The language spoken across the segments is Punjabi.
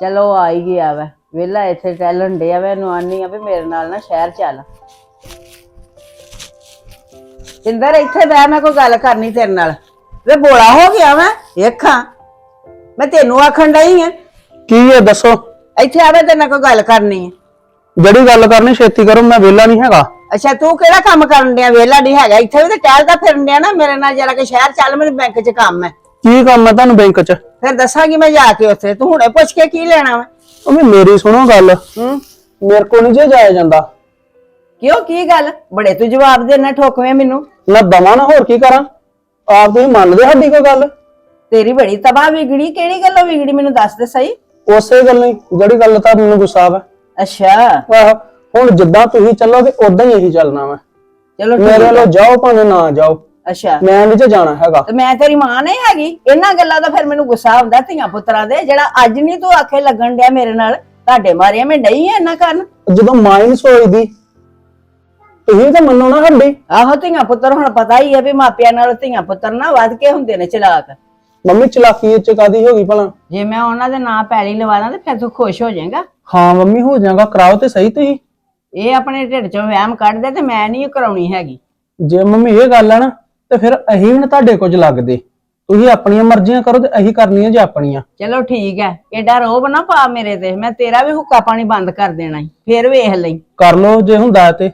ਚਲੋ ਆ ਹੀ ਗਿਆ ਵਾ। ਵੇਲਾ ਇੱਥੇ ਟੈਲਣ ਡਿਆ ਵਾ ਇਹਨੂੰ ਆਨੀ ਆ ਵੀ ਮੇਰੇ ਨਾਲ ਨਾ ਸ਼ਹਿਰ ਚੱਲ। ਇੰਦਰ ਇੱਥੇ ਬਹਿ ਮੈਂ ਕੋਈ ਗੱਲ ਕਰਨੀ ਤੇਰੇ ਨਾਲ। ਵੇ ਬੋਲਾ ਹੋ ਗਿਆ ਵਾ ਵੇਖਾਂ ਮੈਂ ਤੈਨੂੰ ਆਖਣ ਡਈ ਆ। ਕੀ ਹੈ ਦੱਸੋ। ਇੱਥੇ ਆਵੇ ਤੇਰੇ ਨਾਲ ਕੋਈ ਗੱਲ ਕਰਨੀ ਹੈ ਜਿਹੜੀ ਗੱਲ ਕਰਨੀ ਛੇਤੀ ਕਰੋ ਮੈਂ ਵਿਹਲਾ ਨਹੀਂ ਹੈਗਾ। ਅੱਛਾ ਤੂੰ ਕਿਹੜਾ ਕੰਮ ਕਰਨ ਡਿਆ? ਵੇਲਾ ਨਹੀਂ ਹੈਗਾ। ਇੱਥੇ ਵੀ ਤੇ ਟਹਿਲਦਾ ਫਿਰਨ ਡਿਆ ਨਾ ਮੇਰੇ ਨਾਲ ਜਰਾ ਕਿ ਸ਼ਹਿਰ ਚੱਲ ਮੈਨੂੰ ਬੈਂਕ 'ਚ ਕੰਮ ਹੈ ਕੀ ਕੰਮ ਹੈ ਤੁਹਾਨੂੰ ਬੈਂਕ 'ਚ? ਫਿਰ ਦੱਸਾਂਗੀ ਮੈਂ ਜਾ ਕੇ ਉੱਥੇ ਤੂੰ ਹੁਣੇ ਪੁੱਛ ਕੇ ਕੀ ਲੈਣਾ ਵਾ? ਉਹ ਵੀ ਮੇਰੀ ਸੁਣੋ ਗੱਲ। ਹੂੰ। ਮੇਰੇ ਕੋਲ ਨਹੀਂ ਜੇ ਜਾਇਆ ਜਾਂਦਾ। ਕਿਉਂ ਕੀ ਗੱਲ? ਬੜੇ ਤੂੰ ਜਵਾਬ ਦੇਣਾ ਠੋਕਵੇਂ ਮੈਨੂੰ। ਮੈਂ ਦਵਾਂ ਨਾ ਹੋਰ ਕੀ ਕਰਾਂ? ਆਪ ਤੁਸੀਂ ਮੰਨਦੇ ਸਾਡੀ ਕੋਈ ਗੱਲ? ਤੇਰੀ ਬੜੀ ਤਬਾਹ ਵਿਗੜੀ ਕਿਹੜੀ ਗੱਲੋਂ ਵਿਗੜੀ ਮੈਨੂੰ ਦੱਸ ਦੇ ਸਹੀ? ਉਸੇ ਗੱਲ ਨਹੀਂ ਜਿਹੜੀ ਗੱਲ ਤਾਂ ਮੈਨੂੰ ਗੁੱਸਾ ਆ ਅੱਛਾ। ਆਹੋ ਹੁਣ ਜਿੱਦਾਂ ਤੁਸੀਂ ਚੱਲੋਗੇ ਉਦਾਂ ਹੀ ਇਹੀ ਚੱਲਣਾ ਵਾ। ਚਲੋ ਠੀਕ ਮੇਰੇ ਆ। ਵੱਲੋਂ ਜਾਓ ਭਾਵੇਂ ਨਾ ਜਾਓ। ਅੱਛਾ। ਮੈਂ ਨਹੀਂ ਜਾਣਾ ਹੈਗਾ। ਤੇ ਮੈਂ ਤੇਰੀ ਮਾਂ ਨਹੀਂ ਹੈਗੀ। ਇਹਨਾਂ ਗੱਲਾਂ ਦਾ ਫਿਰ ਮੈਨੂੰ ਗੁੱਸਾ ਆਉਂਦਾ ਧੀਆਂ ਪੁੱਤਰਾਂ ਦੇ ਜਿਹੜਾ ਅੱਜ ਨਹੀਂ ਤੂੰ ਆਖੇ ਲੱਗਣ ਡਿਆ ਮੇਰੇ ਨਾਲ। ਤੁਹਾਡੇ ਮਾਰਿਆ ਮੈਂ ਨਹੀਂ ਐ ਇਹਨਾਂ ਕਰਨ। ਜਦੋਂ ਮਾਈਂਡ ਸੋਚਦੀ ਤੁਸੀਂ ਤਾਂ ਮੰਨੋ ਨਾ ਸਾਡੀ। ਆਹੋ ਧੀਆਂ ਪੁੱਤਰ ਹੁਣ ਪਤਾ ਹੀ ਹੈ ਵੀ ਮਾਪਿਆਂ ਨਾਲ ਧੀਆਂ ਪੁੱਤਰ ਨਾ ਵੱਧ ਕੇ ਹੁੰਦੇ ਨੇ ਚਲਾਕ। ਮੰਮੀ ਚਲਾਕੀ ਚ ਕਾਦੀ ਹੋ ਗਈ ਭਲਾ? ਜੇ ਮੈਂ ਉਹਨਾਂ ਦੇ ਨਾਂ ਪੈਲੀ ਲਵਾ ਦਾਂ ਤੇ ਫਿਰ ਤੂੰ ਖੁਸ਼ ਹੋ ਜਾਏਗਾ। ਹਾਂ ਮੰਮੀ ਹੋ ਜਾਗਾ ਕਰਾਓ ਤੇ ਸਹੀ ਤੁਸੀਂ। ਇਹ ਆਪਣੇ ਢਿੱਡ ਚੋਂ ਵਹਿਮ ਕੱਢਦੇ ਤੇ ਮੈਂ ਨਹੀਂ ਕਰਾਉਣੀ ਹੈਗੀ। ਜੇ ਮੰਮੀ ਇਹ ਗੱਲ ਆ ਨਾ ਤੇ ਫਿਰ ਅਸੀਂ ਨਾ ਤੁਹਾਡੇ ਕੁਝ ਲੱਗਦੇ। ਤੁਸੀਂ ਆਪਣੀਆਂ ਮਰਜ਼ੀਆਂ ਕਰੋ ਤੇ ਅਸੀਂ ਕਰਨੀਆਂ ਜੇ ਆਪਣੀਆਂ। ਚਲੋ ਠੀਕ ਹੈ ਏਡਾ ਰੋਬ ਨਾ ਪਾ ਮੇਰੇ ਤੇ। ਮੈਂ ਤੇਰਾ ਵੀ ਹੁੱਕਾ ਪਾਣੀ ਬੰਦ ਕਰ ਦੇਣਾ ਈ। ਫਿਰ ਵੇਖ ਲਈ। ਕਰ ਲਓ ਜੇ ਹੁੰਦਾ ਤੇ।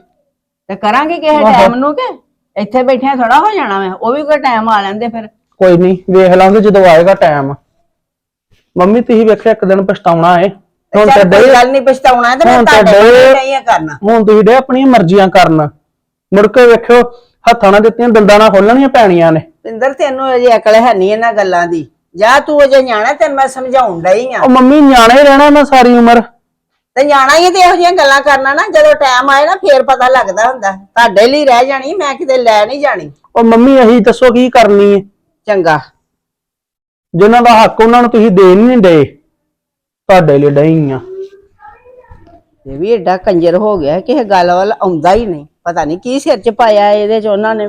ਤੇ ਕਰਾਂਗੇ ਕਿਸੇ ਟਾਈਮ ਨੂੰ ਕਿ? ਇੱਥੇ ਬੈਠਿਆਂ ਥੋੜਾ ਹੋ ਜਾਣਾ ਮੈਂ। ਉਹ ਵੀ ਕੋਈ ਟਾਈਮ ਆ ਲੈਂਦੇ ਫਿਰ। ਕੋਈ ਨਹੀਂ ਵੇਖ ਲਾਂਗੇ ਜਦੋਂ ਆਏਗਾ ਟਾਈਮ ਮੰਮੀ ਤੁਸੀਂ ਵੇਖਿਆ ਇੱਕ ਦਿਨ ਪਛਤਾਉਣਾ ਏ। ਹੁਣ ਚੱਲ ਤੇ ਕੋਈ ਗੱਲ ਨਹੀਂ ਪਛਤਾਉਣਾ ਤੇ ਮੈਂ ਹੁਣ ਤਾਂ ਤੁਹਾਡੇ ਨਹੀਂ ਕਰਨਾ। ਹੁਣ ਤੁਸੀਂ ਡੇ ਆਪਣੀਆਂ ਮਰਜ਼ੀਆਂ ਕਰਨ। ਮੁੜ ਕੇ ਵੇਖਿਓ ਹੱਥਾਂ ਨਾਲ ਦਿੱਤੀਆਂ ਦੰਦਾਂ ਨਾਲ ਖੋਲਣੀਆਂ ਪੈਣੀਆਂ ਨੇ। ਪਿੰਦਰ ਤੈਨੂੰ ਅਜੇ ਅਕਲ ਹੈ ਨਹੀਂ ਇਹਨਾਂ ਗੱਲਾਂ ਦੀ। ਜਾ ਤੂੰ ਅਜੇ ਨਿਆਣਾ ਤੈਨੂੰ ਮੈਂ ਸਮਝਾਉਣ ਡਈ ਆ। ਉਹ ਮੰਮੀ ਨਿਆਣਾ ਹੀ ਰਹਿਣਾ ਮੈਂ ਸਾਰੀ ਉਮਰ। ਤੇ ਨਿਆਣਾ ਹੀ ਤੇ ਇਹੋ ਜਿਹੀਆਂ ਗੱਲਾਂ ਕਰਨਾ ਨਾ ਜਦੋਂ ਟਾਈਮ ਆਏ ਨਾ ਫੇਰ ਪਤਾ ਲੱਗਦਾ ਹੁੰਦਾ। ਤੁਹਾਡੇ ਲਈ ਰਹਿ ਜਾਣੀ ਮੈਂ ਕਿਤੇ ਲੈ ਨਹੀਂ ਜਾਣੀ। ਉਹ ਮੰਮੀ ਅਹੀਂ ਦੱਸੋ ਕੀ ਕਰਨੀ ਏ ਚੰਗਾ। ਜਿਨ੍ਹਾਂ ਦਾ ਹੱਕ ਉਹਨਾਂ ਨੂੰ ਤੁਸੀਂ ਦੇ ਨਹੀਂ ਦੇ ਤੁਹਾਡੇ ਲਈ ਡਈ ਆ। ਇਹ ਵੀ ਏਡਾ ਕੰਜਰ ਹੋ ਗਿਆ ਕਿ ਇਹ ਗੱਲ ਵੱਲ ਆਉਂਦਾ ਹੀ ਨਹੀਂ। ਪਤਾ ਨਹੀਂ ਕੀ ਸਿਰ 'ਚ ਪਾਇਆ ਇਹਦੇ 'ਚ ਉਹਨਾਂ ਨੇ।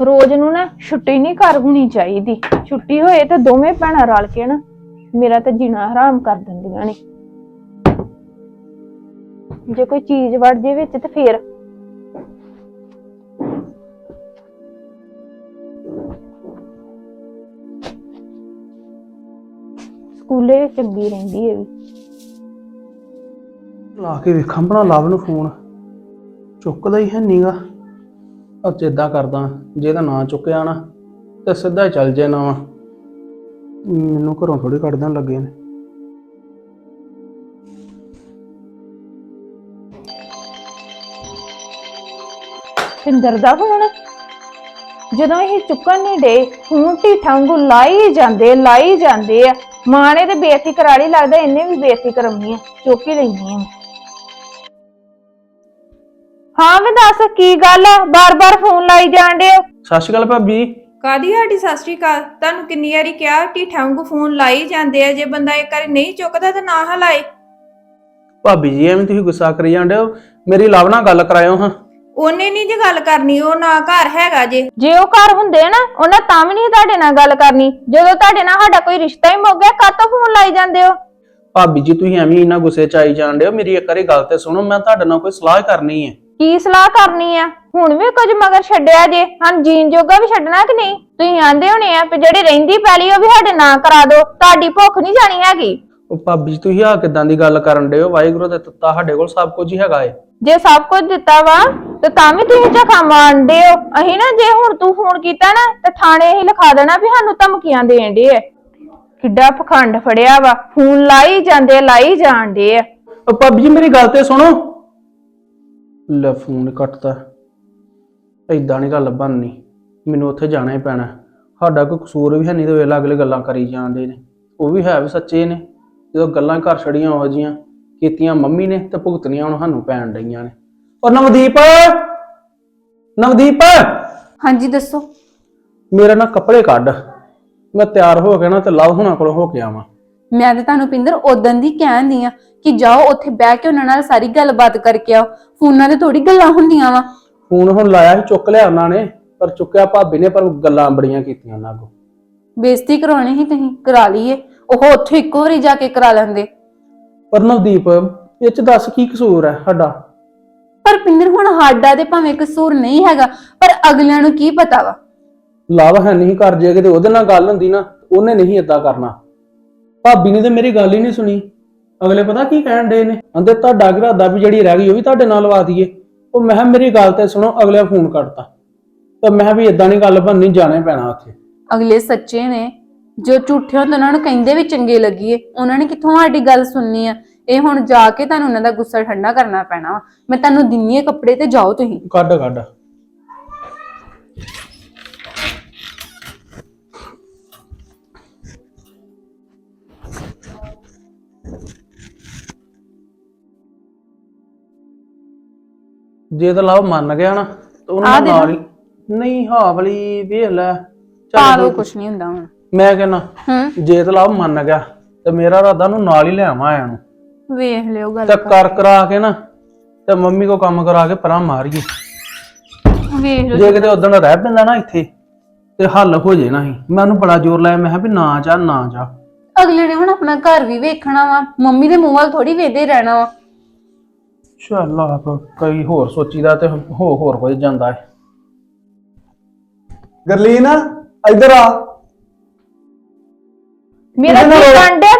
ਰੋਜ਼ ਨੂੰ ਨਾ ਛੁੱਟੀ ਨਹੀਂ ਕਰ ਹੋਣੀ ਚਾਹੀਦੀ। ਛੁੱਟੀ ਹੋਏ ਤਾਂ ਦੋਵੇਂ ਭੈਣਾਂ ਰਲ ਕੇ ਨਾ ਮੇਰਾ ਤਾਂ ਜੀਣਾ ਹਰਾਮ ਕਰ ਦਿੰਦੀਆਂ ਨੇ। ਜੇ ਕੋਈ ਚੀਜ਼ ਵੜ ਜੇ ਵਿੱਚ ਤੇ ਫੇਰ ਸਕੂਲੇ ਚੰਗੀ ਰਹਿੰਦੀ ਹੈ ਵੀ। ਲਾ ਕੇ ਵੇਖਾਂ ਬਣਾ ਲਵ ਨੂੰ ਫੋਨ। ਚੁੱਕਦਾ ਹੀ ਹੈ ਨੀਗਾ। ਅੱਜ ਏਦਾਂ ਕਰਦਾ ਜੇ ਤਾਂ ਨਾ ਚੁੱਕਿਆ ਨਾ ਤੇ ਸਿੱਧਾ ਹੀ ਚੱਲ ਜਾਣਾ ਵਾ। ਮੈਨੂੰ ਘਰੋਂ ਥੋੜੀ ਕੱਢ ਦੇਣ ਲੱਗੇ ਨੇ। ਸਿੰਦਰ ਦਾ ਫੋਨ। ਜਦੋਂ ਇਹ ਚੁੱਕਣ ਨਹੀਂ ਡੇ ਫੋਨ ਢੀਠਾਂ ਵਾਂਗੂ ਲਾਈ ਜਾਂਦੇ ਲਾਈ ਜਾਂਦੇ ਆ। ਮਾਂ ਨੇ ਤੇ ਬੇਇੱਜ਼ਤੀ ਕਰਾ ਲਈ ਲੱਗਦਾ ਇਹਨੇ ਵੀ ਬੇਇੱਜ਼ਤੀ ਕਰਾਉਣੀ ਆ ਚੁੱਕ ਹੀ ਲੈਣੀ ਆ। ਹਾਂ ਮੈਂ ਦੱਸ ਕੀ ਗੱਲ ਆ? ਬਾਰ-ਬਾਰ ਫੋਨ ਲਾਈ ਜਾਂਦੇ ਹੋ? ਸਤਿ ਸ਼੍ਰੀ ਅਕਾਲ ਭਾਬੀ। ਕਾਦੀ ਸਾਡੀ ਸਤਿ ਸ਼੍ਰੀ ਅਕਾਲ? ਤੁਹਾਨੂੰ ਕਿੰਨੀ ਵਾਰੀ ਕਿਹਾ ਢੀਠਾਂ ਵਾਂਗੂ ਫੋਨ ਲਾਈ ਜਾਂਦੇ ਆ ਜੇ ਬੰਦਾ ਇੱਕ ਵਾਰੀ ਨਹੀਂ ਚੁੱਕਦਾ ਤਾਂ ਨਾ ਹਲਾਏ। ਭਾਬੀ ਜੀ ਐਵੇਂ ਤੁਸੀਂ ਗੁੱਸਾ ਕਰੀ ਜਾਂਦੇ ਹੋ? ਮੇਰੀ ਲਵ ਨਾਲ ਗੱਲ ਕਰਾਇਓ ਹਾਂ। ਉਹਨੇ ਨਹੀਂ ਜੇ ਗੱਲ ਕਰਨੀ ਉਹ ਨਾ ਘਰ ਹੈਗਾ ਜੇ। ਜੇ ਉਹ ਘਰ ਹੁੰਦੇ ਨਾ ਉਹਨਾਂ ਤਾਂ ਵੀ ਨਹੀਂ ਤੁਹਾਡੇ ਨਾਲ ਗੱਲ ਕਰਨੀ। ਜਦੋਂ ਤੁਹਾਡੇ ਨਾਲ ਸਾਡਾ ਕੋਈ ਰਿਸ਼ਤਾ ਹੀ ਮੁੱਕ ਗਿਆ ਕਾਹਤੋਂ ਫੋਨ ਲਾਈ ਜਾਂਦੇ ਹੋ? ਭਾਬੀ ਜੀ ਤੁਸੀਂ ਐਵੇਂ ਇੰਨਾ ਗੁੱਸੇ ਚ ਆਈ ਜਾਂਦੇ ਹੋ। ਮੇਰੀ ਇੱਕ ਵਾਰੀ ਗੱਲ ਤੇ ਸੁਣੋ ਮੈਂ ਤੁਹਾਡੇ ਨਾਲ ਕੋਈ ਸਲਾਹ ਕਰਨੀ ਹੈ। ਕੀ ਸਲਾਹ ਕਰਨੀ ਆ? ਹੁਣ ਵੀ ਕੁਝ ਮਗਰ ਛੱਡਿਆ ਜੇ। ਹਾਂ ਜੀਣ ਜੋਗਾ ਵੀ ਛੱਡਣਾ ਕਿ ਨਹੀਂ? ਤੁਸੀਂ ਆਂਦੇ ਹੋਣੇ ਆ ਵੀ ਜਿਹੜੀ ਰਹਿੰਦੀ ਪੈਲੀ ਉਹ ਵੀ ਸਾਡੇ ਨਾਂ ਕਰਾ ਦਿਓ। ਤੁਹਾਡੀ ਭੁੱਖ ਨਹੀਂ ਜਾਣੀ ਹੈਗੀ। ਉਹ ਭਾਬੀ ਜੀ ਤੁਸੀਂ ਆ ਕਿਦਾਂ ਦੀ ਗੱਲ ਕਰਨ ਡਏ ਹੋ? ਵਾਹਿਗੁਰੂ ਦੇ ਦਿੱਤਾ ਸਾਡੇ ਕੋਲ ਸਭ ਕੁਝ ਹੀ ਹੈਗਾ ਏ। ਜੇ ਸਭ ਕੁਝ ਦਿੱਤਾ ਵਾ ਤੇ ਤਾਂ ਵੀ ਤੁਸੀਂ ਝਖਾ ਮਾਰਦੇ ਹੋ। ਅਹੀਂ ਨਾ ਜੇ ਹੁਣ ਤੂੰ ਫੋਨ ਕੀਤਾ ਨਾ, ਤੇ ਥਾਣੇ ਹੀ ਲਿਖਾ ਦੇਣਾ ਵੀ ਸਾਨੂੰ ਧਮਕੀਆਂ ਦੇਣ ਦੇ ਆ। ਕਿੱਡਾ ਪਖੰਡ ਫੜਿਆ ਵਾ। ਫੋਨ ਲਾਈ ਜਾਂਦੇ ਲਾਈ ਜਾਂਦੇ ਆ। ਉਹ ਭਾਬੀ ਜੀ, ਮੇਰੀ ਗੱਲ ਤੇ ਸੁਣੋ। ਲੈ, ਫੋਨ ਕੱਟਤਾ। ਏਦਾਂ ਨਹੀਂ ਗੱਲ ਬਣਨੀ। ਮੈਨੂੰ ਉੱਥੇ ਜਾਣਾ ਹੀ ਪੈਣਾ। ਸਾਡਾ ਕੋਈ ਕਸੂਰ ਵੀ ਹੈ ਨਹੀਂ ਤੇ ਵੇਲਾ ਅਗਲੇ ਗੱਲਾਂ ਕਰੀ ਜਾਂਦੇ ਨੇ। ਉਹ ਵੀ ਹੈ ਵੀ ਸੱਚੇ ਨੇ। ਜਦੋਂ ਗੱਲਾਂ ਘਰ ਛੜੀਆਂ ਉਹ ਜੀਆਂ, ਕੀਤੀਆਂ ਮੰਮੀ ਨੇ ਤੇ ਭੁਗਤਣੀਆਂ ਹੁਣ ਸਾਨੂੰ ਪੈਣ ਰਹੀਆਂ ਨੇ। ਔਰ ਨਵਦੀਪ? ਨਵਦੀਪ? ਹਾਂਜੀ ਦੱਸੋ। ਮੇਰਾ ਨਾ ਕੱਪੜੇ ਕੱਢ। ਮੈਂ ਤਿਆਰ ਹੋ ਕੇ ਨਾ ਤੇ ਲਵ ਹੁਣਾਂ ਕੋਲ ਹੋ ਕੇ ਆਵਾਂ। ਮੈਂ ਤੇ ਤੁਹਾਨੂੰ ਪਿੰਦਰ ਉਦੋਂ ਦੀ ਕਹਿੰਦੀ ਆ ਕਿ ਜਾਓ ਉੱਥੇ ਬਹਿ ਕੇ ਉਹਨਾਂ ਨਾਲ ਸਾਰੀ ਗੱਲਬਾਤ ਕਰਕੇ ਆਓ। ਫੋਨਾਂ ਤੇ ਥੋੜੀ ਗੱਲਾਂ ਹੁੰਦੀਆਂ ਵਾ। ਫੋਨ ਹੁਣ ਲਾਇਆ ਸੀ ਚੁੱਕ ਲਿਆ ਉਹਨਾਂ ਨੇ ਪਰ ਚੁੱਕਿਆ ਭਾਬੀ ਨੇ ਪਰ ਗੱਲਾਂ ਬੜੀਆਂ ਕੀਤੀਆਂ ਉਹਨਾਂ ਕੋ ਬੇਇੱਜ਼ਤੀ ਕਰਾਉਣੀ ਸੀ ਤੁਸੀਂ ਕਰਾ ਲਈਏ। ਉਹ ਉੱਥੇ ਇੱਕੋ ਵਾਰੀ ਜਾ ਕੇ ਕਰਾ ਲੈਂਦੇ। ਪਰ ਨਵਦੀਪ ਇਹ ਚ ਦੱਸ ਕੀ ਕਸੂਰ ਹੈ ਸਾਡਾ? ਪਰ ਪਿੰਦਰ ਹੁਣ ਸਾਡਾ ਤੇ ਭਾਵੇਂ ਕਸੂਰ ਨਹੀਂ ਹੈਗਾ ਪਰ ਅਗਲਿਆਂ ਨੂੰ ਕੀ ਪਤਾ ਵਾ? ਲਵ ਹੈ ਨਹੀਂ ਕਰ ਜੇ ਕਿਤੇ ਉਹਦੇ ਨਾਲ ਗੱਲ ਹੁੰਦੀ ਨਾ ਉਹਨੇ ਨਹੀਂ ਏਦਾਂ ਕਰਨਾ। ਭਾਬੀ ਨੇ ਤੇ ਮੇਰੀ ਗੱਲ ਹੀ ਨਹੀਂ ਸੁਣੀ। ਅਗਲੇ ਪਤਾ ਕੀ ਕਹਿਣ ਦੇ ਨੇ? ਅੰਦੇ ਤੁਹਾਡਾ ਘਰਾਦਾ ਵੀ ਜਿਹੜੀ ਰਹਿ ਗਈ ਉਹ ਵੀ ਤੁਹਾਡੇ ਨਾਲ ਲਵਾ ਦਈਏ? ਉਹ ਮੈਂ ਕਿਹਾ ਮੇਰੀ ਗੱਲ ਤੇ ਸੁਣੋ ਅਗਲੇ ਫੋਨ ਕੱਟਤਾ ਤਾਂ ਮੈਂ ਕਿਹਾ ਵੀ ਇਦਾਂ ਨਹੀਂ ਗੱਲ ਬਣਨੀ ਜਾਣੇ ਪੈਣਾ ਉੱਥੇ। ਅਗਲੇ ਸੱਚੇ ਨੇ। ਜੋ ਝੂਠੇ ਹੁੰਦੇ ਉਹਨਾਂ ਨੂੰ ਕਹਿੰਦੇ ਵੀ ਚੰਗੇ ਲੱਗੀਏ। ਉਹਨਾਂ ਨੇ ਕਿੱਥੋਂ ਸਾਡੀ ਗੱਲ ਸੁਣਨੀ ਆ? ਇਹ ਹੁਣ ਜਾ ਕੇ ਤੁਹਾਨੂੰ ਉਹਨਾਂ ਦਾ ਗੁੱਸਾ ਠੰਡਾ ਕਰਨਾ ਪੈਣਾ ਵਾ। ਮੈਂ ਤੁਹਾਨੂੰ ਦਿੰਨੀ ਆ ਕੱਪੜੇ ਤੇ ਜਾਓ ਤੁਸੀਂ। ਕੱਢ ਕੱਢ। ਜੇ ਤਾਂ ਲਵ ਮੰਨ ਗਿਆ ਨਾ ਤਾਂ ਆਹ ਉਹਨਾਂ ਦੇ ਨਾਲ ਹੀ ਨਹੀਂ ਹਾਂ ਵਾਲੀ ਵੇਖ ਲੈ। ਚੱਲ ਪਾ ਲਓ ਕੁਛ ਨਹੀਂ ਹੁੰਦਾ ਹੁਣ। ਮੈਂ ਕਹਿੰਦਾ ਹੂੰ। ਜੇ ਤਾਂ ਲਵ ਮੰਨ ਗਿਆ ਤੇ ਮੇਰਾ ਇਰਾਦਾ ਨੂੰ ਨਾਲ ਹੀ ਲਿਆਵਾਂ ਆਇਆ ਨੂੰ। ਵੇਖ ਲਿਓ ਗੱਲ ਤੇ ਕਰ ਕਰਾ ਕੇ ਨਾ ਤੇ ਮੰਮੀ ਕੋ ਕੰਮ ਕਰਾ ਕੇ ਪਰਾਂ ਮਾਰੀਏ। ਵੇਖ ਲਿਓ ਜੇ ਕਿਤੇ ਉਦੋਂ ਰਹਿ ਪੈਂਦਾ ਨਾ ਇੱਥੇ ਤੇ ਹੱਲ ਹੋ ਜੇ ਨਾ ਹੀ। ਮੈਂ ਉਹਨੂੰ ਬੜਾ ਜ਼ੋਰ ਲਾਇਆ ਮੈਂ ਕਿਹਾ ਵੀ ਨਾ ਜਾ ਨਾ ਜਾ। ਅਗਲੇ ਨੇ ਹੁਣ ਆਪਣਾ ਘਰ ਵੀ ਵੇਖਣਾ ਵਾ ਮੰਮੀ ਦੇ ਮੂੰਹ ਵੱਲ ਥੋੜੀ ਵੇਦੇ ਰਹਿਣਾ ਵਾ। ਚੱਲ ਆਪ ਕਈ ਹੋਰ ਸੋਚੀਦਾ ਤੇ ਹੋ ਹੋਰ ਕੁਝ ਜਾਂਦਾ ਹੈ ਗਰਲੀਨ ਇੱਧਰ ਆ। ਮੇਰਾ ਕੀ ਵੀ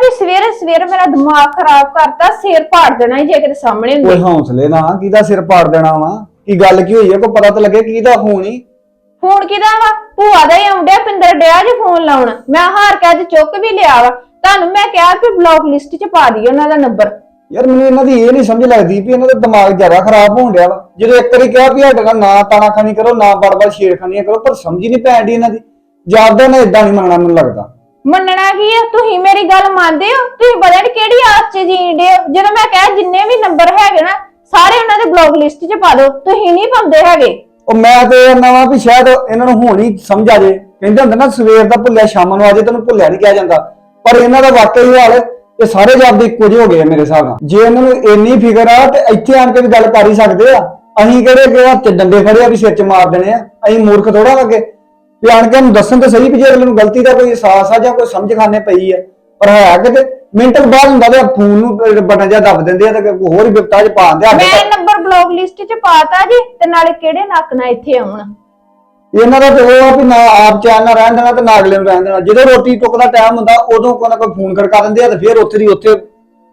ਸਵੇਰੇ ਮੇਰਾ ਦਿਮਾਗ ਖਰਾਬ ਕਰਤਾ ਸਿਰ ਪਾੜ ਦੇਣਾ ਜੇ ਕਿਤੇ ਸਾਹਮਣੇ ਹੁੰਦੀ। ਓਏ ਹੌਸਲੇ ਨਾ ਕਿਹਦਾ ਸਿਰ ਪਾੜ ਦੇਣਾ ਵਾ? ਕੀ ਗੱਲ ਕੀ ਹੋਈ ਹੈ ਕੋਈ ਪਤਾ ਤਾਂ ਲੱਗੇ ਕਿਹਦਾ ਫੋਨ ਹੀ ਫੋਨ ਕਿਦਾ ਵਾ? ਭੂਆ ਦਾ ਹੀ ਆਉਂਦਿਆ ਪਿੰਦਰ ਡਿਆ ਜੇ ਫੋਨ ਲਾਉਣ। ਮੈਂ ਹਾਰ ਕੇ ਅੱਜ ਚੁੱਕ ਵੀ ਲਿਆ ਵਾ। ਤੁਹਾਨੂੰ ਮੈਂ ਕਿਹਾ ਕਿ ਬਲੌਕ ਲਿਸਟ 'ਚ ਪਾ ਦਿਓ ਉਹਨਾਂ ਦਾ ਨੰਬਰ ਯਾਰ ਮੈਨੂੰ ਇਹਨਾਂ ਦੀ ਇਹ ਨਹੀਂ ਸਮਝ ਲੱਗਦੀ ਵੀ ਇਹਨਾਂ ਦਾ ਦਿਮਾਗ ਜ਼ਿਆਦਾ ਖਰਾਬ ਹੋਣ ਡਿਆ ਵਾ। ਜਦੋਂ ਇੱਕ ਵਾਰੀ ਕਿਹਾ ਵੀ ਸਾਡੇ ਨਾ ਤਾਣਾ ਖਾਨੀ ਕਰੋ ਨਾ ਬੜ-ਬੜ ਛੇੜਖਾਨੀਆਂ ਕਰੋ ਪਰ ਸਮਝ ਹੀ ਨਹੀਂ ਪੈਣ ਦੀ ਇਹਨਾਂ ਦੀ। ਜ਼ਿਆਦਾ ਨਾ ਇਦਾਂ ਨਹੀਂ ਮੰਗਣਾ ਮੈਨੂੰ ਲੱਗਦਾ। ਮੰਨਣਾ ਕੀ ਆ? ਤੁਸੀਂ ਮੇਰੀ ਗੱਲ ਮੰਨਦੇ ਹੋ? ਤੁਸੀਂ ਪਤਾ ਨੀ ਕਿਹੜੀ ਆਸ 'ਚ ਜੀਂਦੇ ਹੋ? ਜਦੋਂ ਮੈਂ ਕਿਹਾ ਜਿੰਨੇ ਵੀ ਨੰਬਰ ਹੈਗੇ ਨਾ, ਸਾਰੇ ਉਹਨਾਂ ਦੇ ਬਲੌਕ ਲਿਸਟ 'ਚ ਪਾ ਦਿਓ। ਤੁਸੀਂ ਨਹੀਂ ਪਾਉਂਦੇ ਹੈਗੇ। ਉਹ ਮੈਂ ਤੇ ਇਹਨਾਂ ਵੀ ਸ਼ਾਇਦ ਇਹਨਾਂ ਨੂੰ ਹੁਣ ਹੀ ਸਮਝ ਆ ਜੇ। ਕਹਿੰਦੇ ਹੁੰਦੇ ਨਾ, ਸਵੇਰ ਦਾ ਭੁੱਲਿਆ, ਸ਼ਾਮ ਨੂੰ ਆ ਜੇ, ਤੈਨੂੰ ਭੁੱਲਿਆ ਨਹੀਂ ਕਿਹਾ ਜਾਂਦਾ। ਪਰ ਇਹਨਾਂ ਦਾ ਵਾਕਈ ਹੀ ਹਾਲ ਇਹ ਸਾਰੇ ਜਾਪਦੇ ਇੱਕੋ ਜਿਹੇ ਹੋ ਗਏ ਆ ਮੇਰੇ ਹਿਸਾਬ ਨਾਲ। ਜੇ ਇਹਨਾਂ ਨੂੰ ਇੰਨੀ ਫਿਕਰ ਆ, ਤੇ ਇੱਥੇ ਆਣ ਕੇ ਵੀ ਗੱਲ ਕਰ ਹੀ ਸਕਦੇ ਆ। ਅਸੀਂ ਕਿਹੜੇ ਕਿ ਹੱਥ ਡੰਡੇ ਫੜੇ ਆ ਵੀ ਸਿਰ 'ਚ ਮਾਰ ਦੇਣੇ ਆ? ਅਸੀਂ ਮੂਰਖ ਥੋੜਾ ਲੱਗੇ ਵੀ ਆਣ ਕੇ ਉਹਨੂੰ ਦੱਸਣ ਤਾਂ ਸਹੀ ਵੀ ਜੇ ਅਗਲੇ ਨੂੰ ਗਲਤੀ ਦਾ ਕੋਈ ਅਹਿਸਾਸ ਆ ਜਾਂ ਕੋਈ ਸਮਝ ਖਾਨੇ ਪਈ ਆ ਪਰ ਹੈ ਕਿਤੇ ਮਿੰਟ ਬਾਅਦ ਹੁੰਦਾ ਤੇ ਫੋਨ ਨੂੰ ਬਟਨ ਜਿਹਾ ਦੱਬ ਦਿੰਦੇ ਆ ਤੇ ਹੋਰ ਹੀ ਵਿਪਤਾ 'ਚ ਪਾ ਦਿੰਦੇ ਆ ਮੈਂ ਨੰਬਰ ਬਲੌਕ ਲਿਸਟ 'ਚ ਪਾਤਾ ਜੀ ਤੇ ਨਾਲੇ ਕਿਹੜੇ ਨੱਕ ਨਾਲ ਇੱਥੇ ਆਉਣ? ਇਹਨਾਂ ਦਾ ਤੇ ਉਹ ਆ ਵੀ ਨਾ ਆਪ ਚੈਨ ਨਾਲ ਰਹਿਣ ਦੇਣਾ ਤੇ ਨਾ ਅਗਲੇ ਨੂੰ ਰਹਿਣ ਦੇਣਾ। ਜਦੋਂ ਰੋਟੀ ਟੁੱਕ ਦਾ ਟਾਈਮ ਹੁੰਦਾ ਉਦੋਂ ਕੋਈ ਨਾ ਕੋਈ ਫੋਨ ਖੜਕਾ ਦਿੰਦੇ ਆ ਤੇ ਫਿਰ ਉੱਥੇ ਦੀ ਉੱਥੇ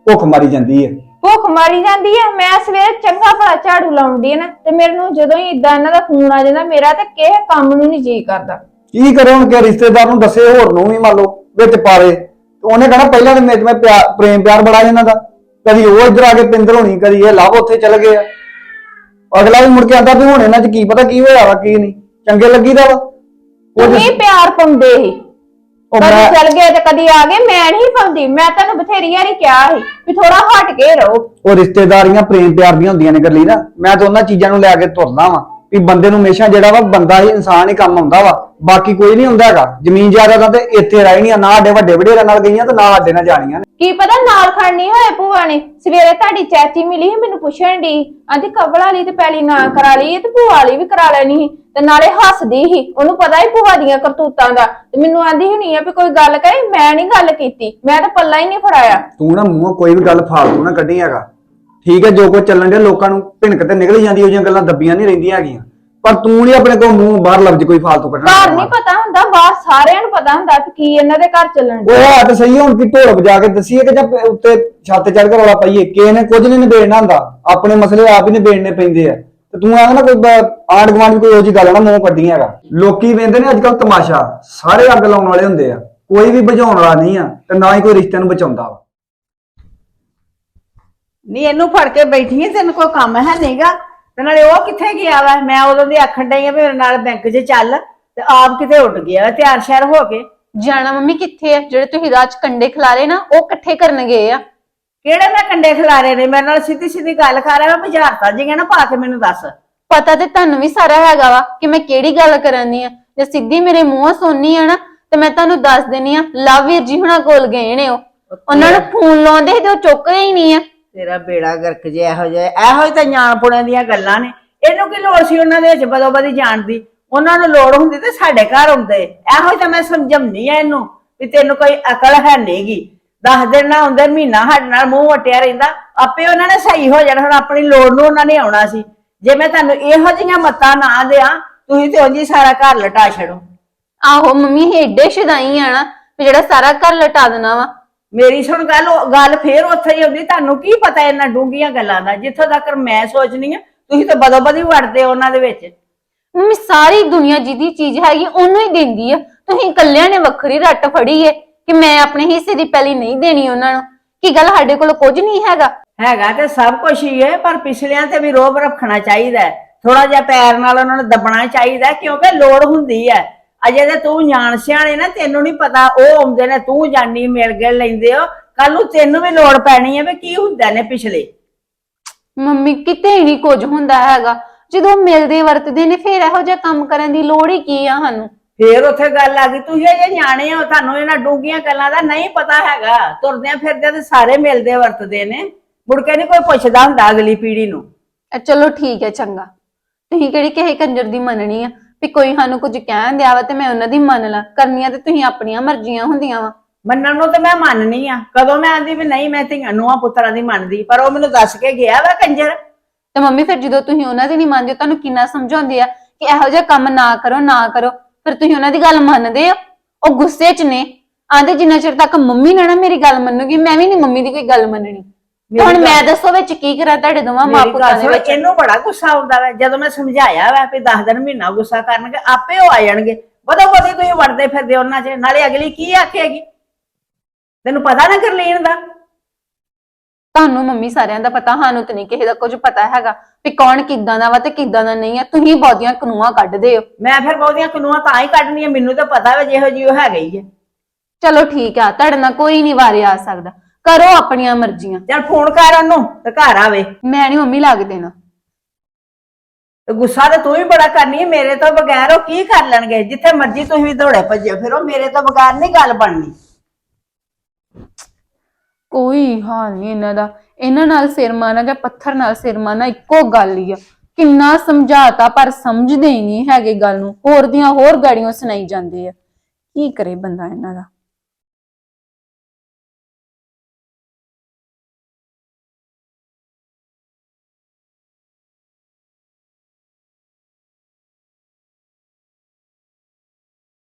ਭੁੱਖ ਮਾਰੀ ਜਾਂਦੀ ਹੈ ਭੁੱਖ ਮਾਰੀ ਜਾਂਦੀ ਹੈ ਮੈਂ ਸਵੇਰੇ ਚੰਗਾ ਭਲਾ ਝਾੜੂ ਲਾਉਂਦੀ ਹੈ ਨਾ ਤੇ ਮੈਨੂੰ ਜਦੋਂ ਹੀ ਇਦਾਂ ਇਹਨਾਂ ਦਾ ਫੋਨ ਆ ਜਾਂਦਾ ਮੇਰਾ ਤਾਂ ਕਿਸੇ ਕੰਮ ਨੂੰ ਨਹੀਂ ਜੀ ਕਰਦਾ। ਕੀ ਕਰੇ ਹੁਣ ਕਿ ਰਿਸ਼ਤੇਦਾਰ ਨੂੰ ਦੱਸੇ ਹੋਰ ਨੂੰ ਵੀ ਮੰਨ ਲਓ ਵਿੱਚ ਪਾਰੇ ਤੇ ਉਹਨੇ ਕਹਣਾ ਪਹਿਲਾਂ ਤੇ ਮੇਰੇ ਮੈਂ ਪਿਆ- ਪ੍ਰੇਮ ਪਿਆਰ ਬੜਾ ਇਹਨਾਂ ਦਾ। ਕਦੀ ਉਹ ਇੱਧਰ ਆ ਕੇ ਪਿੰਦਰ ਹੋਣੀ ਕਦੀ ਇਹ ਲਵ ਉੱਥੇ ਚਲ ਗਏ ਆ। ਅਗਲਾ ਵੀ ਮੁੜ ਕੇ ਆਂਦਾ ਵੀ ਹੁਣ ਇਹਨਾਂ 'ਚ ਕੀ ਪਤਾ ਕੀ ਹੋਇਆ ਵਾ ਕੀ ਨਹੀਂ। ਚੰਗੇ ਲੱਗੀਦਾ ਵਾ। ਉਹ ਤੁਸੀਂ ਪਿਆਰ ਪਾਉਂਦੇ ਸੀ ਉਹ ਕਦੀ ਮੈਂ ਚੱਲ ਗਏ ਤੇ ਕਦੀ ਆ ਗਏ ਮੈਂ ਨਹੀਂ ਪਾਉਂਦੀ ਮੈਂ ਤੁਹਾਨੂੰ ਬਥੇਰੀ ਵਾਰੀ ਕਿਹਾ ਸੀ ਵੀ ਥੋੜਾ ਹਟ ਕੇ ਰਹੋ। ਉਹ ਰਿਸ਼ਤੇਦਾਰੀਆਂ ਪ੍ਰੇਮ ਪਿਆਰ ਦੀਆਂ ਹੁੰਦੀਆਂ ਨੇ ਗੱਲੀ ਨਾ ਮੈਂ ਤਾਂ ਉਹਨਾਂ ਚੀਜ਼ਾਂ ਨੂੰ ਲੈ ਕੇ ਤੁਰਦਾ ਵਾਂ। ਵੀ ਬੰਦੇ ਨੂੰ ਹਮੇਸ਼ਾ ਜਿਹੜਾ ਵਾ ਬੰਦਾ ਹੀ ਇਨਸਾਨ ਹੀ ਕੰਮ ਆਉਂਦਾ ਵਾ। ਬਾਕੀ ਕੋਈ ਨਹੀਂ ਹੁੰਦਾ ਹੈਗਾ। ਜ਼ਮੀਨ ਜਾਇਦਾਦਾਂ ਤੇ ਇੱਥੇ ਰਹਿਣੀਆਂ ਨਾ ਸਾਡੇ ਵੱਡੇ ਵਡੇਰਿਆਂ ਨਾਲ ਗਈਆਂ ਤੇ ਨਾ ਸਾਡੇ ਨਾਲ ਜਾਣੀਆਂ ਨੇ। ਕੀ ਪਤਾ ਨਾਲ ਖੜਨੀ ਹੋਏ ਭੂਆ ਨੇ। ਸਵੇਰੇ ਤੁਹਾਡੀ ਚਾਚੀ ਮਿਲੀ ਸੀ ਮੈਨੂੰ ਪੁੱਛਣ ਦੀ ਆਂਦੀ ਕਬਲ ਵਾਲੀ ਤੇ ਪਹਿਲੀ ਨਾ ਕਰਾ ਲਈ ਤੇ ਭੂਆ ਵਾਲੀ ਵੀ ਕਰਾ ਲੈਣੀ ਸੀ। ਤੇ ਨਾਲੇ ਹੱਸਦੀ ਸੀ। ਉਹਨੂੰ ਪਤਾ ਹੀ ਭੂਆ ਦੀਆਂ ਕਰਤੂਤਾਂ ਦਾ। ਤੇ ਮੈਨੂੰ ਆਂਦੀ ਹੁਣੀ ਆ ਵੀ ਕੋਈ ਗੱਲ ਕਰੇ ਮੈਂ ਨਹੀਂ ਗੱਲ ਕੀਤੀ। ਮੈਂ ਤਾਂ ਪੱਲਾ ਹੀ ਨਹੀਂ ਫੜਾਇਆ। ਤੂੰ ਨਾ ਮੂੰਹੋਂ ਕੋਈ ਵੀ ਗੱਲ ਫਾਲਤੂ ਨਾ ਕੱਢੀ ਹੈਗਾ। ਠੀਕ ਹੈ ਜੋ ਕੁਝ ਚੱਲਣ ਦੇ ਲੋਕਾਂ ਨੂੰ ਭਿਣਕ ਤੇ ਨਿਕਲ ਜਾਂਦੀ ਉਹ ਜਿਹੀਆਂ ਗੱਲਾਂ ਦੱਬੀਆਂ ਨਹੀਂ ਰਹਿੰਦੀਆਂ ਹੈਗੀਆਂ। ਪਰ ਤੂੰ ਨਹੀਂ ਆਪਣੇ ਕੋਲ ਮੂੰਹ ਬਾਹਰ ਲਫ਼ਜ਼ ਕੋਈ ਫਾਲਤੂ ਕੱਢਣਾ ਘਰ ਨਹੀਂ ਪਤਾ ਹੁੰਦਾ ਬਾਹਰ ਸਾਰਿਆਂ ਨੂੰ ਪਤਾ ਹੁੰਦਾ ਵੀ ਕੀ ਇਹਨਾਂ ਦੇ ਘਰ ਚੱਲਣ ਉਹ। ਹੈ ਤਾਂ ਸਹੀ ਹੈ, ਹੁਣ ਕੀ ਢੋਲ ਵਜਾ ਕੇ ਦਸੀਏ ਕਿ ਜਾਂ ਪ- ਉੱਤੇ ਛੱਤ ਚੜ ਕੇ ਰੌਲਾ ਪਾਈਏ ਕਿਸੇ ਨੇ ਕੁਝ ਨਹੀਂ ਨਿਬੇੜਨਾ ਹੁੰਦਾ। ਆਪਣੇ ਮਸਲੇ ਆਪ ਹੀ ਨਿਬੇੜਨੇ ਪੈਂਦੇ ਆ। ਤੇ ਤੂੰ ਆਖ ਨਾ ਕੋਈ ਆਂਡ ਗਵਾਂਡ ਕੋਈ ਉਹ ਜੀ ਗੱਲ ਨਾ ਮੂੰਹ ਕੱਢੀ ਹੈਗਾ। ਲੋਕੀ ਵੇਂਦੇ ਨੇ ਅੱਜ ਕੱਲ ਤਮਾਸ਼ਾ ਸਾਰੇ ਅੱਗ ਲਾਉਣ ਵਾਲੇ ਹੁੰਦੇ ਆ। ਕੋਈ ਵੀ ਬੁਝਾਉਣ ਵਾਲਾ ਨਹੀਂ ਆ ਤੇ ਨਾ ਹੀ ਕੋਈ ਰਿਸ਼ਤੇ ਨੂੰ ਬਚਾਉਂਦਾ ਵਾ। ਨਹੀਂ ਇਹਨੂੰ ਫੜ ਕੇ ਬੈਠੀ ਹੈ ਤੈਨੂੰ ਕੋਈ ਕੰਮ ਹੈ ਨਹੀਂਗਾ। ਤੇ ਨਾਲੇ ਉਹ ਕਿੱਥੇ ਗਿਆ ਵਾ? ਮੈਂ ਉਦੋਂ ਦੀ ਆਖਣ ਡਈ ਆ ਵੀ ਮੇਰੇ ਨਾਲ ਬੈਂਕ 'ਚ ਚੱਲ ਤੇ ਆਪ ਕਿਤੇ ਉੱਡ ਗਿਆ ਵਾ ਤਿਆਰ ਸ਼ਹਿਰ ਹੋ ਕੇ। ਜਾਣਾ ਮੰਮੀ ਕਿੱਥੇ ਆ? ਜਿਹੜੇ ਤੁਸੀਂ ਰਾਜ ਕੰਡੇ ਖਿਲਾਰੇ ਨਾ ਉਹ ਇਕੱਠੇ ਕਰਨ ਗਏ ਆ। ਕਿਹੜੇ ਮੈਂ ਕੰਡੇ ਖਿਲਾਰੇ ਨੇ? ਮੇਰੇ ਨਾਲ ਸਿੱਧੀ ਸਿੱਧੀ ਗੱਲ ਕਰ ਰਿਹਾ ਮੈਂ ਬੁਝਾਰਤਾ ਜੀ ਨਾ ਪਾ ਕੇ ਮੈਨੂੰ ਦੱਸ। ਪਤਾ ਤੇ ਤੁਹਾਨੂੰ ਵੀ ਸਾਰਾ ਹੈਗਾ ਵਾ ਕਿ ਮੈਂ ਕਿਹੜੀ ਗੱਲ ਕਰਨੀ ਆ। ਜੇ ਸਿੱਧੀ ਮੇਰੇ ਮੂੰਹੋਂ ਸੁਣਨੀ ਆ ਨਾ ਤੇ ਮੈਂ ਤੁਹਾਨੂੰ ਦੱਸ ਦੇਣੀ ਆ ਲਵ ਵੀਰ ਜੀ ਹੁਣਾਂ ਕੋਲ ਗਏ ਨੇ ਉਹ। ਉਹਨਾਂ ਨੂੰ ਫੋਨ ਲਾਉਂਦੇ ਤੇ ਉਹ ਚੁੱਕਦੇ ਹੀ ਨਹੀਂ ਆ। ਤੇਰਾ ਬੇੜਾ ਗਰਕ ਜੇ ਇਹੋ ਜਿਹਾ ਇਹੋ ਹੀ ਤਾਂ ਜਾਣਪੁਣੇ ਦੀਆਂ ਗੱਲਾਂ ਨੇ। ਇਹਨੂੰ ਕੀ ਲੋੜ ਸੀ ਉਹਨਾਂ ਦੇ ਵਿੱਚ ਬਦੋ ਬਦੀ ਜਾਣ ਦੀ? ਉਹਨਾਂ ਨੂੰ ਲੋੜ ਹੁੰਦੀ ਤੇ ਸਾਡੇ ਘਰ ਹੁੰਦੇ ਇਹੋ ਹੀ ਤਾਂ ਮੈਂ ਸਮਝਾਉਂਦੀ ਆ ਇਹਨੂੰ ਵੀ ਤੈਨੂੰ ਕੋਈ ਅਕਲ ਹੈ ਨਹੀਂਗੀ। ਦਸ ਦਿਨ ਨਾ ਹੁੰਦੇ, ਮਹੀਨਾ ਸਾਡੇ ਨਾਲ ਮੂੰਹ ਵਟਿਆ ਰਹਿੰਦਾ। ਆਪੇ ਉਹਨਾਂ ਨੇ ਸਹੀ ਹੋ ਜਾਣਾ, ਹੁਣ ਆਪਣੀ ਲੋੜ ਨੂੰ ਉਹਨਾਂ ਨੇ ਆਉਣਾ ਸੀ। ਜੇ ਮੈਂ ਤੁਹਾਨੂੰ ਇਹੋ ਜਿਹੀਆਂ ਮੱਤਾਂ ਨਾ ਦਿਆਂ, ਤੁਸੀਂ ਤੇ ਉਂਝ ਹੀ ਸਾਰਾ ਘਰ ਲਟਾ ਛੱਡੋ। ਆਹੋ, ਮੰਮੀ ਇਹ ਏਡੇ ਸ਼ਦਾਈ ਆ ਨਾ ਵੀ ਜਿਹੜਾ ਸਾਰਾ ਘਰ ਲਟਾ ਦੇਣਾ ਵਾ ਮੇਰੀ ਸੁਣ ਗੱਲ ਉਹ ਗੱਲ ਫੇਰ ਉੱਥੇ ਹੀ ਆਉਂਦੀ ਤੁਹਾਨੂੰ ਕੀ ਪਤਾ ਇਹਨਾਂ ਡੂੰਘੀਆਂ ਗੱਲਾਂ ਦਾ? ਜਿੱਥੋਂ ਤੱਕ ਮੈਂ ਸੋਚਣੀ ਆ ਤੁਸੀਂ ਤਾਂ ਬਦੋ ਬਦੀ ਵੜਦੇ ਹੋ ਉਹਨਾਂ ਦੇ ਵਿੱਚ। ਮੰਮੀ ਸਾਰੀ ਦੁਨੀਆ ਜਿਹਦੀ ਚੀਜ਼ ਹੈਗੀ ਉਹਨੂੰ ਹੀ ਦਿੰਦੀ ਆ। ਤੁਸੀਂ ਇਕੱਲਿਆਂ ਨੇ ਵੱਖਰੀ ਰੱਟ ਫੜੀ ਏ ਕਿ ਮੈਂ ਆਪਣੇ ਹਿੱਸੇ ਦੀ ਪਹਿਲੀ ਨਹੀਂ ਦੇਣੀ ਉਹਨਾਂ ਨੂੰ। ਕੀ ਗੱਲ ਸਾਡੇ ਕੋਲ ਕੁਝ ਨਹੀਂ ਹੈਗਾ? ਹੈਗਾ ਤੇ ਸਭ ਕੁਝ ਹੀ ਹੈ ਪਰ ਪਿਛਲਿਆਂ ਤੇ ਵੀ ਰੋਬ ਰੱਖਣਾ ਚਾਹੀਦਾ ਥੋੜਾ ਜਿਹਾ ਪੈਰ ਨਾਲ ਉਹਨਾਂ ਨੂੰ ਦੱਬਣਾ ਚਾਹੀਦਾ ਕਿਉਂਕਿ ਲੋੜ ਹੁੰਦੀ ਹੈ। ਅਜੇ ਤੇ ਤੂੰ ਜਾਣ ਸਿਆਣੇ ਨਾ ਤੈਨੂੰ ਨਹੀਂ ਪਤਾ ਉਹ ਆਉਂਦੇ ਨੇ ਤੂੰ ਜਾਣੀ ਮਿਲ ਗਏ ਲੈਂਦੇ ਹੋ। ਕੱਲ ਨੂੰ ਤੈਨੂੰ ਵੀ ਲੋੜ ਪੈਣੀ ਹੈ ਵੀ ਕੀ ਹੁੰਦਾ ਨੇ ਪਿਛਲੇ। ਮੰਮੀ ਕਿਤੇ ਹੀ ਨਹੀਂ ਕੁਝ ਹੁੰਦਾ ਹੈਗਾ। ਜਦੋਂ ਮਿਲਦੇ ਵਰਤਦੇ ਨੇ ਫਿਰ ਇਹੋ ਜਿਹਾ ਕੰਮ ਕਰਨ ਦੀ ਲੋੜ ਹੀ ਕੀ ਆ ਸਾਨੂੰ? ਫੇਰ ਉੱਥੇ ਗੱਲ ਆ ਗਈ ਤੁਸੀਂ ਜੇ ਨਿਆਣੇ ਹੋ ਤੁਹਾਨੂੰ ਇਹਨਾਂ ਡੂੰਘੀਆਂ ਗੱਲਾਂ ਦਾ ਨਹੀਂ ਪਤਾ ਹੈਗਾ। ਤੁਰਦਿਆਂ ਫਿਰਦਿਆਂ ਤੇ ਸਾਰੇ ਮਿਲਦੇ ਵਰਤਦੇ ਨੇ। ਮੁੜ ਕੇ ਨਹੀਂ ਕੋਈ ਪੁੱਛਦਾ ਹੁੰਦਾ ਅਗਲੀ ਪੀੜ੍ਹੀ ਨੂੰ। ਅ, ਚਲੋ ਠੀਕ ਹੈ ਚੰਗਾ। ਤੁਸੀਂ ਕਿਹੜੀ ਕਿਸੇ ਕੰਜਰ ਦੀ ਮੰਨਣੀ ਆ? ਵੀ ਕੋਈ ਸਾਨੂੰ ਕੁਝ ਕਹਿਣ ਦਿਆ ਵਾ ਤੇ ਮੈਂ ਉਹਨਾਂ ਦੀ ਮੰਨ ਲਾਂ। ਕਰਨੀਆਂ ਤੇ ਤੁਸੀਂ ਆਪਣੀਆਂ ਮਰਜ਼ੀਆਂ ਹੁੰਦੀਆਂ ਵਾ। ਮੰਨਣ ਨੂੰ ਤੇ ਮੈਂ ਮੰਨਨੀ ਆ। ਕਦੋਂ ਮੈਂ ਆਂਦੀ ਵੀ ਨਹੀਂ ਮੈਂ ਧੀਆਂ ਨੂੰਹਾਂ ਪੁੱਤਰਾਂ ਦੀ ਮੰਨਦੀ ਪਰ ਉਹ ਮੈਨੂੰ ਦੱਸ ਕੇ ਗਿਆ ਵਾ ਕੰਜਰ। ਤੇ ਮੰਮੀ ਫਿਰ ਜਦੋਂ ਤੁਸੀਂ ਉਹਨਾਂ ਦੀ ਨਹੀਂ ਮੰਨਦੇ ਤੁਹਾਨੂੰ ਕਿੰਨਾ ਸਮਝਾਉਂਦੇ ਆ ਕਿ ਇਹੋ ਜਿਹਾ ਕੰਮ ਨਾ ਕਰੋ ਨਾ ਕਰੋ। ਫਿਰ ਤੁਸੀਂ ਉਹਨਾਂ ਦੀ ਗੱਲ ਮੰਨਦੇ ਹੋ ਉਹ ਗੁੱਸੇ 'ਚ ਨੇ। ਆਂਦੇ ਜਿੰਨਾ ਚਿਰ ਤੱਕ ਮੰਮੀ ਨਾ ਨਾ ਮੇਰੀ ਗੱਲ ਮੰਨੂਗੀ ਮੈਂ ਵੀ ਨਹੀਂ ਮੰਮੀ ਦੀ ਕੋਈ ਗੱਲ ਮੰਨਣੀ। ਤੇ ਹੁਣ ਮੈਂ ਦੱਸੋ ਵਿੱਚ ਕੀ ਕਰਾਂ ਤੁਹਾਡੇ ਦੋਵਾਂ ਮਾਂ ਮੇਰੀ ਪੁੱਤਾਂ ਗੱਲ ਦੇ ਸੁਣ ਵਿੱਚ। ਇਹਨੂੰ ਬੜਾ ਗੁੱਸਾ ਆਉਂਦਾ ਵਾ ਜਦੋਂ ਮੈਂ ਸਮਝਾਇਆ ਵਾ ਵੀ 10 ਦਿਨ ਮਹੀਨਾ ਗੁੱਸਾ ਕਰਨਗੇ ਆਪੇ ਉਹ ਆ ਜਾਣਗੇ। ਬਦੋ ਬਦੀ ਤੁਸੀਂ ਵੜਦੇ ਫਿਰਦੇ ਉਹਨਾਂ 'ਚ ਨਾਲੇ ਅਗਲੀ ਕੀ ਆਖੇਗੀ? ਤੈਨੂੰ ਪਤਾ ਨਾ ਕਰਲੀਨ ਦਾ? ਤੁਹਾਨੂੰ ਮੰਮੀ ਸਾਰਿਆਂ ਦਾ ਪਤਾ ਸਾਨੂੰ ਤੇ ਨਹੀਂ ਕਿਸੇ ਦਾ ਕੁਝ ਪਤਾ ਹੈਗਾ ਵੀ ਕੌਣ ਕਿੱਦਾਂ ਦਾ ਵਾ ਤੇ ਕਿੱਦਾਂ ਦਾ ਨਹੀਂ ਆ। ਤੁਸੀਂ ਬਹੁਤੀਆਂ ਕਨੂਆਂ ਕੱਢਦੇ ਹੋ। ਮੈਂ ਫਿਰ ਬਹੁਤੀਆਂ ਕਾਨੂੰਨਾਂ ਤਾਂ ਹੀ ਕੱਢਣੀਆਂ ਮੈਨੂੰ ਤਾਂ ਪਤਾ ਵਾ ਜਿਹੋ ਜਿਹੀ ਉਹ ਹੈਗਾ ਹੀ ਹੈ ਚਲੋ ਠੀਕ ਆ ਤੁਹਾਡੇ ਨਾਲ ਕੋਈ ਨਹੀਂ ਵਾਰੇ ਆ ਸਕਦਾ। ਕਰੋ ਆਪਣੀਆਂ ਮਰਜ਼ੀਆਂ। ਚੱਲ ਫੋਨ ਕਰ ਉਹਨੂੰ ਤੇ ਘਰ ਆਵੇ। ਮੈਂ ਨਹੀਂ ਮੰਮੀ ਲੱਗ ਦੇਣਾ। ਤੇ ਗੁੱਸਾ ਤਾਂ ਤੂੰ ਵੀ ਬੜਾ ਕਰਨੀ ਹੈ ਮੇਰੇ ਤੋਂ ਬਗੈਰ ਉਹ ਕੀ ਕਰ ਲੈਣਗੇ? ਜਿੱਥੇ ਮਰਜ਼ੀ ਤੁਸੀਂ ਵੀ ਦੌੜੇ ਭੱਜੇ ਫਿਰ ਉਹ ਮੇਰੇ ਤੋਂ ਬਗੈਰ ਨਹੀਂ ਗੱਲ ਬਣਨੀ। ਕੋਈ ਹਾਲ ਨਹੀਂ ਇਹਨਾਂ ਦਾ। ਇਹਨਾਂ ਨਾਲ ਸਿਰ ਮਾਰਨਾ ਜਾਂ ਪੱਥਰ ਨਾਲ ਸਿਰ ਮਾਰਨਾ ਇੱਕੋ ਗੱਲ ਹੀ ਆ। ਕਿੰਨਾ ਸਮਝਾਤਾ ਪਰ ਸਮਝਦੇ ਹੀ ਨਹੀਂ ਹੈਗੇ ਗੱਲ ਨੂੰ। ਹੋਰ ਦੀਆਂ ਹੋਰ ਗਾੜੀਆਂ ਸੁਣਾਈ ਜਾਂਦੇ ਆ। ਕੀ ਕਰੇ ਬੰਦਾ ਇਹਨਾਂ ਦਾ?